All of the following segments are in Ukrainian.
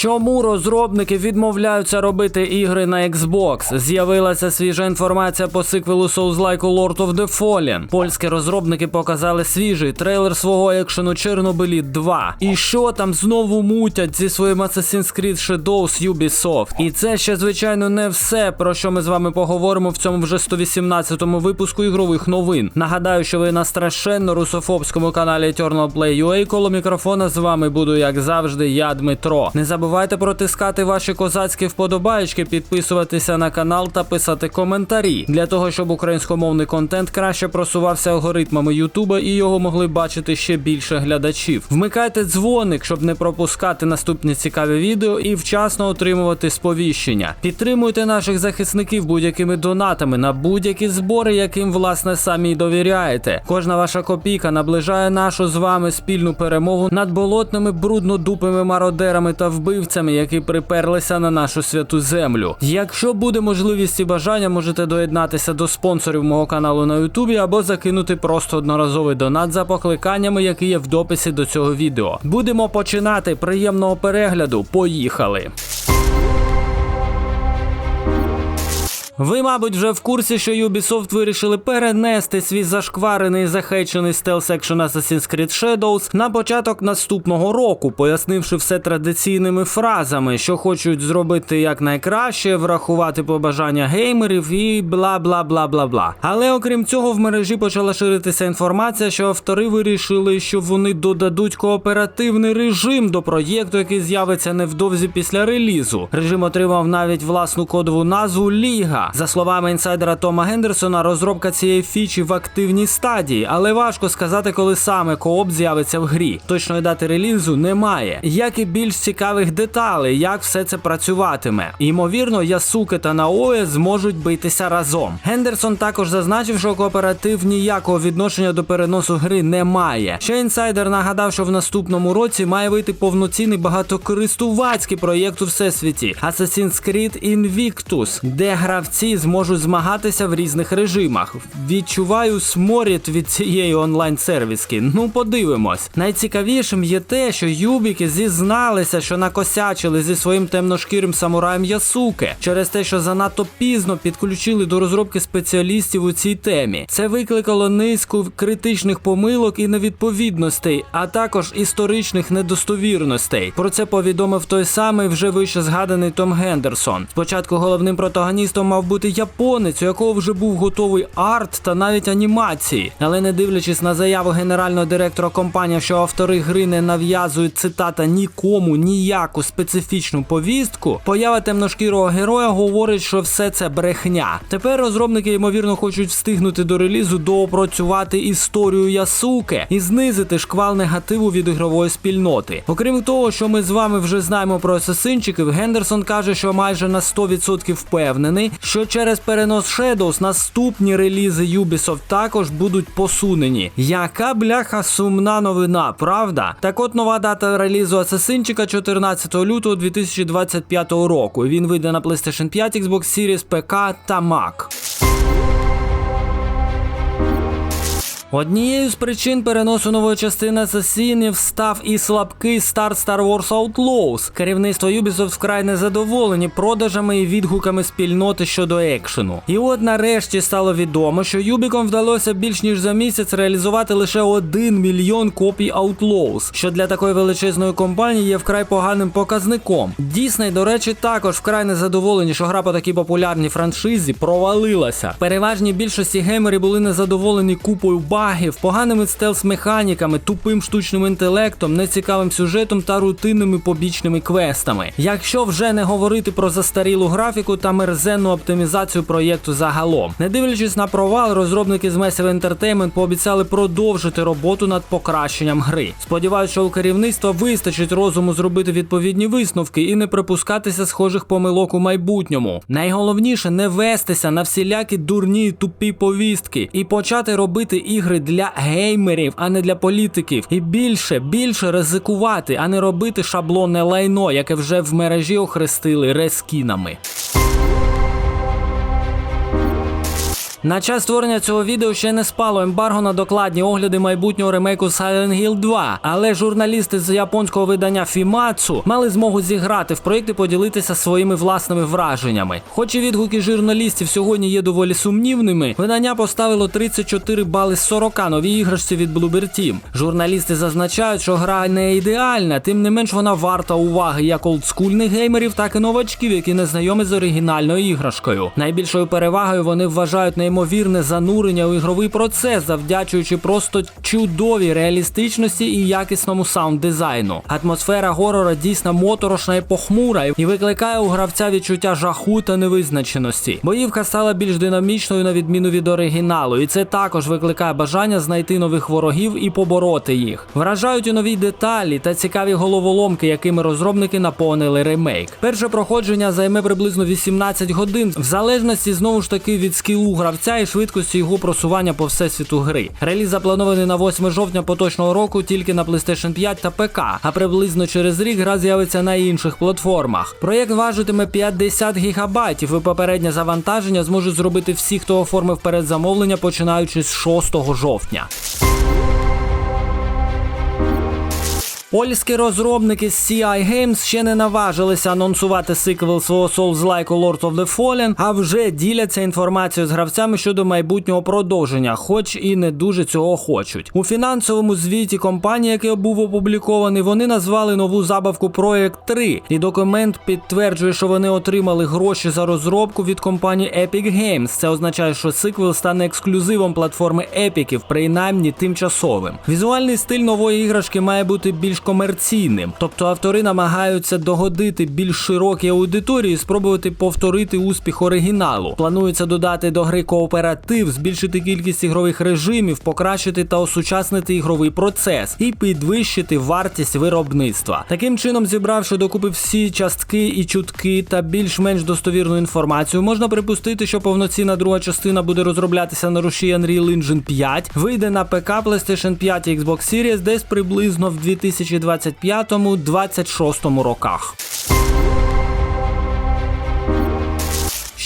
Чому розробники відмовляються робити ігри на Xbox? З'явилася свіжа інформація по сиквелу Souls-like Lord of the Fallen. Польські розробники показали свіжий трейлер свого екшену Чорнобилі 2. І що там знову мутять зі своїм Assassin's Creed Shadows Ubisoft? І це ще звичайно не все, про що ми з вами поговоримо в цьому вже 118-му випуску ігрових новин. Нагадаю, що ви на страшенно русофобському каналі Eternal Play UA. Коло мікрофона з вами буду, як завжди, я Дмитро. Не забувайте протискати ваші козацькі вподобаєчки, підписуватися на канал та писати коментарі для того, щоб українськомовний контент краще просувався алгоритмами Ютуба і його могли бачити ще більше глядачів. Вмикайте дзвоник, щоб не пропускати наступні цікаві відео і вчасно отримувати сповіщення. Підтримуйте наших захисників будь-якими донатами на будь-які збори, яким власне самі довіряєте. Кожна ваша копійка наближає нашу з вами спільну перемогу над болотними бруднодупими мародерами та вбивцями, які приперлися на нашу святу землю. Якщо буде можливість і бажання, можете доєднатися до спонсорів мого каналу на Ютубі або закинути просто одноразовий донат за покликаннями, які є в дописі до цього відео. Будемо починати. Приємного перегляду. Поїхали! Ви, мабуть, вже в курсі, що Ubisoft вирішили перенести свій зашкварений захечений стелс екшен Assassin's Creed Shadows на початок наступного року, пояснивши все традиційними фразами, що хочуть зробити якнайкраще, врахувати побажання геймерів і бла бла бла бла бла. Але окрім цього, в мережі почала ширитися інформація, що автори вирішили, що вони додадуть кооперативний режим до проєкту, який з'явиться невдовзі після релізу. Режим отримав навіть власну кодову назву Ліга. За словами інсайдера Тома Гендерсона, розробка цієї фічі в активній стадії, але важко сказати, коли саме кооп з'явиться в грі. Точної дати релізу немає, як і більш цікавих деталей, як все це працюватиме. Ймовірно, Ясуки та Наоє зможуть битися разом. Гендерсон також зазначив, що кооператив ніякого відношення до переносу гри не має. Ще інсайдер нагадав, що в наступному році має вийти повноцінний багатокористувацький проєкт у всесвіті Assassin's Creed Invictus, де гравці зможуть змагатися в різних режимах. Відчуваю сморід від цієї онлайн-сервіски. Ну, подивимось. Найцікавішим є те, що Юбіки зізналися, що накосячили зі своїм темношкірим самураєм Ясуке через те, що занадто пізно підключили до розробки спеціалістів у цій темі. Це викликало низку критичних помилок і невідповідностей, а також історичних недостовірностей. Про це повідомив той самий вже вище згаданий Том Гендерсон. Спочатку головним протагоністом мав бути японець, у якого вже був готовий арт та навіть анімації. Але не дивлячись на заяву генерального директора компанії, що автори гри не нав'язують цитата нікому ніяку специфічну повістку, поява темношкірого героя говорить, що все це брехня. Тепер розробники ймовірно хочуть встигнути до релізу доопрацювати історію Ясуке і знизити шквал негативу від ігрової спільноти. Окрім того, що ми з вами вже знаємо про асасинчиків, Гендерсон каже, що майже на 100% впевнений, що через перенос Shadows наступні релізи Ubisoft також будуть посунені. Яка бляха сумна новина, правда? Так от нова дата релізу Асасинчика 14 лютого 2025 року. Він вийде на PlayStation 5, Xbox Series, ПК та Mac. Однією з причин переносу нової частини Асасінів став і слабкий старт Star Wars Outlaws. Керівництво Ubisoft вкрай незадоволені продажами і відгуками спільноти щодо екшену. І от нарешті стало відомо, що Юбіком вдалося більш ніж за місяць реалізувати лише 1 мільйон копій Outlaws, що для такої величезної компанії є вкрай поганим показником. Дісней, до речі, також вкрай незадоволені, що гра по такій популярній франшизі провалилася. Переважній більшості геймерів були незадоволені купою багів, поганими стелс-механіками, тупим штучним інтелектом, нецікавим сюжетом та рутинними побічними квестами. Якщо вже не говорити про застарілу графіку та мерзенну оптимізацію проєкту загалом. Не дивлячись на провал, розробники з Massive Entertainment пообіцяли продовжити роботу над покращенням гри. Сподіваюсь, що у керівництва вистачить розуму зробити відповідні висновки і не припускатися схожих помилок у майбутньому. Найголовніше не вестися на всілякі дурні тупі повістки і почати робити ігри для геймерів, а не для політиків. І більше, більше ризикувати, а не робити шаблонне лайно, яке вже в мережі охрестили рескінами. На час створення цього відео ще не спало ембарго на докладні огляди майбутнього ремейку Silent Hill 2, але журналісти з японського видання Фімацу мали змогу зіграти в проєкт і поділитися своїми власними враженнями. Хоч і відгуки журналістів сьогодні є доволі сумнівними, видання поставило 34 бали з 40 новій іграшці від Bloober Team. Журналісти зазначають, що гра не ідеальна, тим не менш вона варта уваги як олдскульних геймерів, так і новачків, які не знайомі з оригінальною іграшкою. Найбільшою перевагою вони вважають неймовірне занурення у ігровий процес, завдячуючи просто чудовій реалістичності і якісному саунд-дизайну. Атмосфера горора дійсно моторошна і похмура і викликає у гравця відчуття жаху та невизначеності. Боївка стала більш динамічною на відміну від оригіналу, і це також викликає бажання знайти нових ворогів і побороти їх. Вражають і нові деталі та цікаві головоломки, якими розробники наповнили ремейк. Перше проходження займе приблизно 18 годин, в залежності знову ж таки від скілу гравця і швидкості його просування по всесвіту гри. Реліз запланований на 8 жовтня поточного року тільки на PlayStation 5 та ПК, а приблизно через рік гра з'явиться на інших платформах. Проєкт важитиме 50 гігабайтів, і попереднє завантаження зможуть зробити всі, хто оформив передзамовлення, починаючи з 6 жовтня. Польські розробники з CI Games ще не наважилися анонсувати сиквел свого Souls-like Lord of the Fallen, а вже діляться інформацією з гравцями щодо майбутнього продовження, хоч і не дуже цього хочуть. У фінансовому звіті компанії, який був опублікований, вони назвали нову забавку Проект 3, і документ підтверджує, що вони отримали гроші за розробку від компанії Epic Games. Це означає, що сиквел стане ексклюзивом платформи Епіків, принаймні тимчасовим. Візуальний стиль нової іграшки має бути більш комерційним, тобто автори намагаються догодити більш широкій аудиторії, спробувати повторити успіх оригіналу. Планується додати до гри кооператив, збільшити кількість ігрових режимів, покращити та осучаснити ігровий процес і підвищити вартість виробництва. Таким чином, зібравши докупи всі частки і чутки та більш-менш достовірну інформацію, можна припустити, що повноцінна друга частина буде розроблятися на руші Unreal Engine 5, вийде на ПК, PlayStation 5 і Xbox Series десь приблизно в 2025-2026 роках.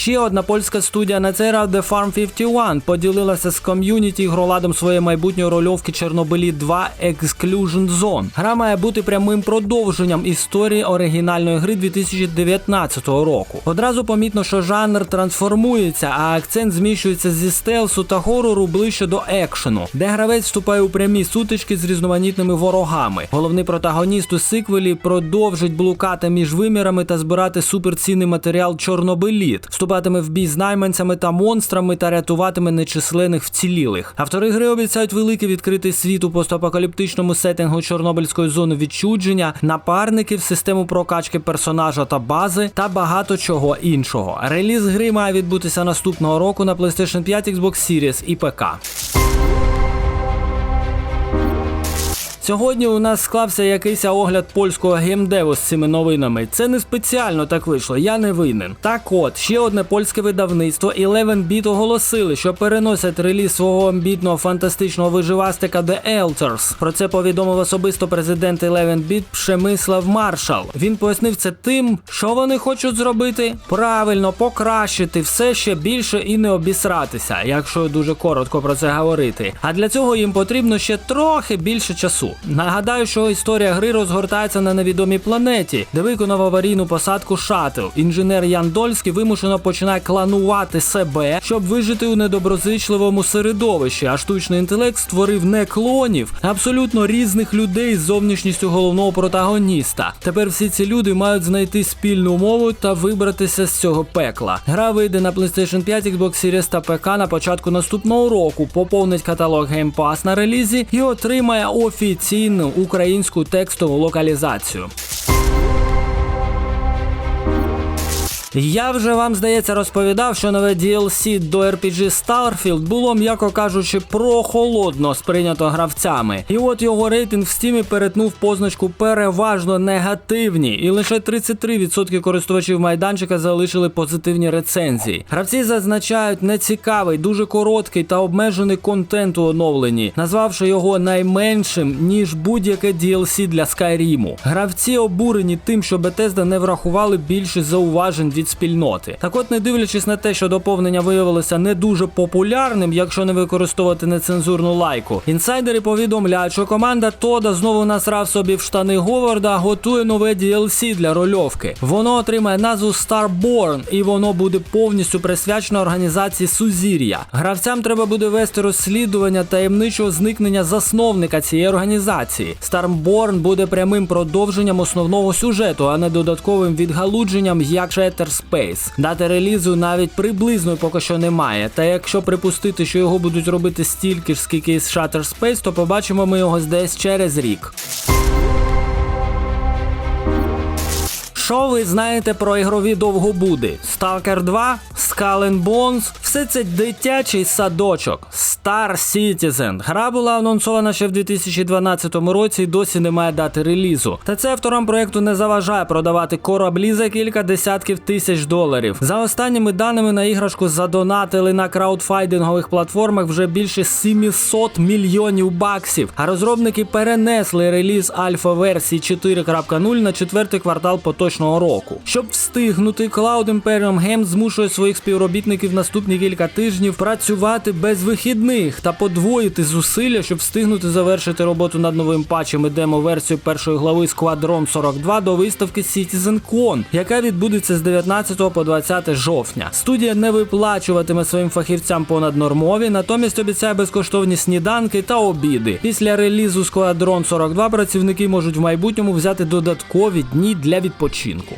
Ще одна польська студія на цей раз The Farm 51 поділилася з ком'юніті ігроладом своєї майбутньої рольовки Чорнобилі 2 Exclusion Zone. Гра має бути прямим продовженням історії оригінальної гри 2019 року. Одразу помітно, що жанр трансформується, а акцент зміщується зі стелсу та хорору ближче до екшену, де гравець вступає у прямі сутички з різноманітними ворогами. Головний протагоніст у сиквелі продовжить блукати між вимірами та збирати суперцінний матеріал Чорнобиліт. Вступатиме в бій з найманцями та монстрами та рятуватиме нечисленних вцілілих. Автори гри обіцяють великий відкритий світ у постапокаліптичному сеттингу Чорнобильської зони відчудження, напарників, систему прокачки персонажа та бази та багато чого іншого. Реліз гри має відбутися наступного року на PlayStation 5, Xbox Series і ПК. Сьогодні у нас склався якийсь огляд польського геймдеву з цими новинами. Це не спеціально так вийшло, я не винен. Так от, ще одне польське видавництво 11-Bit оголосили, що переносять реліз свого амбітного фантастичного виживастика The Elders. Про це повідомив особисто президент 11-Bit Пшемислав Маршал. Він пояснив це тим, що вони хочуть зробити правильно покращити все ще більше і не обісратися, якщо дуже коротко про це говорити. А для цього їм потрібно ще трохи більше часу. Нагадаю, що історія гри розгортається на невідомій планеті, де виконав аварійну посадку шатл. Інженер Ян Дольський вимушено починає кланувати себе, щоб вижити у недоброзичливому середовищі. А штучний інтелект створив не клонів, а абсолютно різних людей з зовнішністю головного протагоніста. Тепер всі ці люди мають знайти спільну мову та вибратися з цього пекла. Гра вийде на PlayStation 5, Xbox Series та ПК на початку наступного року. Поповнить каталог Game Pass на релізі і отримає офіційну українську текстову локалізацію. Я вже вам здається розповідав, що нове DLC до RPG Starfield було, м'яко кажучи, прохолодно сприйнято гравцями. І от його рейтинг в стімі перетнув позначку переважно негативні, і лише 33% користувачів майданчика залишили позитивні рецензії. Гравці зазначають нецікавий, дуже короткий та обмежений контент у оновленні, назвавши його найменшим ніж будь-яке DLC для Skyrim. Гравці обурені тим, що Bethesda не врахували більше зауважень від від спільноти. Так от, не дивлячись на те, що доповнення виявилося не дуже популярним, якщо не використовувати нецензурну лайку, інсайдери повідомляють, що команда Тода знову насрав собі в штани Говарда, готує нове DLC для рольовки. Воно отримає назву Starborn, і воно буде повністю присвячено організації Сузір'я. Гравцям треба буде вести розслідування таємничого зникнення засновника цієї організації. Starborn буде прямим продовженням основного сюжету, а не додатковим відгалудженням як Shattered Space. Дати релізу навіть приблизно поки що немає. Та якщо припустити, що його будуть робити стільки ж, скільки із Shattered Space, то побачимо ми його десь через рік. Що ви знаєте про ігрові довгобуди? Stalker 2, Skull and Bones – все це дитячий садочок. Star Citizen. Гра була анонсована ще в 2012 році і досі не має дати релізу. Та це авторам проєкту не заважає продавати кораблі за кілька десятків тисяч доларів. За останніми даними на іграшку задонатили на краудфайдингових платформах вже більше 700 мільйонів баксів. А розробники перенесли реліз альфа-версії 4.0 на четвертий квартал поточного року. Щоб встигнути, Cloud Imperium Games змушує своїх співробітників наступні кілька тижнів працювати без вихідних та подвоїти зусилля, щоб встигнути завершити роботу над новим патчем і демо-версією першої глави Squadron 42 до виставки CitizenCon, яка відбудеться з 19 по 20 жовтня. Студія не виплачуватиме своїм фахівцям понад нормові, натомість обіцяє безкоштовні сніданки та обіди. Після релізу Squadron 42 працівники можуть в майбутньому взяти додаткові дні для відпочинку печінку.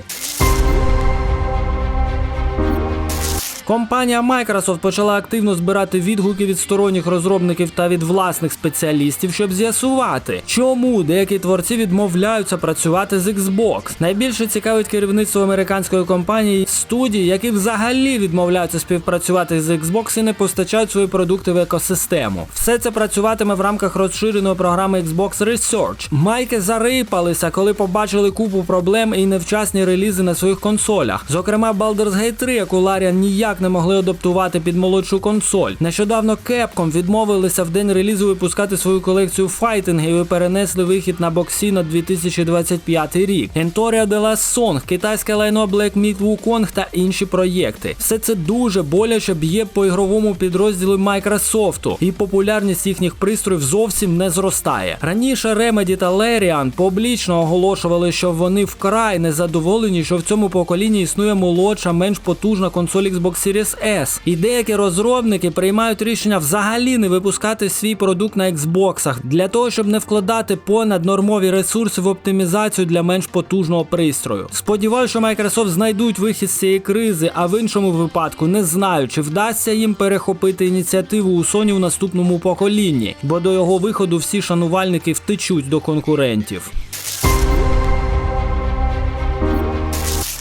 Компанія Microsoft почала активно збирати відгуки від сторонніх розробників та від власних спеціалістів, щоб з'ясувати, чому деякі творці відмовляються працювати з Xbox. Найбільше цікавить керівництво американської компанії студії, які взагалі відмовляються співпрацювати з Xbox і не постачають свої продукти в екосистему. Все це працюватиме в рамках розширеної програми Xbox Research. Майки зарипалися, коли побачили купу проблем і невчасні релізи на своїх консолях. Зокрема, Baldur's Gate 3, яку Larian ніяк не могли адаптувати під молодшу консоль. Нещодавно Capcom відмовилися в день релізу випускати свою колекцію файтингів і перенесли вихід на боксі на 2025 рік. Entoria The Last Song, китайське лайно Black Myth Wukong та інші проєкти. Все це дуже боляче б'є по ігровому підрозділу Microsoft, і популярність їхніх пристроїв зовсім не зростає. Раніше Remedy та Larian публічно оголошували, що вони вкрай незадоволені, що в цьому поколінні існує молодша, менш потужна консоль Xbox Series S. І деякі розробники приймають рішення взагалі не випускати свій продукт на Xbox для того, щоб не вкладати понад нормові ресурси в оптимізацію для менш потужного пристрою. Сподіваюся, що Microsoft знайдуть вихід з цієї кризи, а в іншому випадку не знаю, чи вдасться їм перехопити ініціативу у Sony в наступному поколінні, бо до його виходу всі шанувальники втечуть до конкурентів.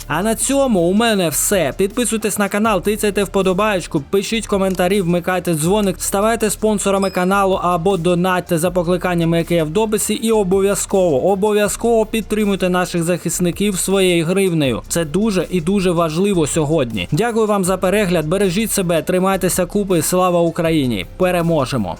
А на цьому у мене все. Підписуйтесь на канал, тицяйте вподобаєчку, пишіть коментарі, вмикайте дзвоник, ставайте спонсорами каналу або донатьте за покликаннями, яке є в дописі, і обов'язково, обов'язково підтримуйте наших захисників своєю гривнею. Це дуже і дуже важливо сьогодні. Дякую вам за перегляд. Бережіть себе, тримайтеся купи. Слава Україні! Переможемо!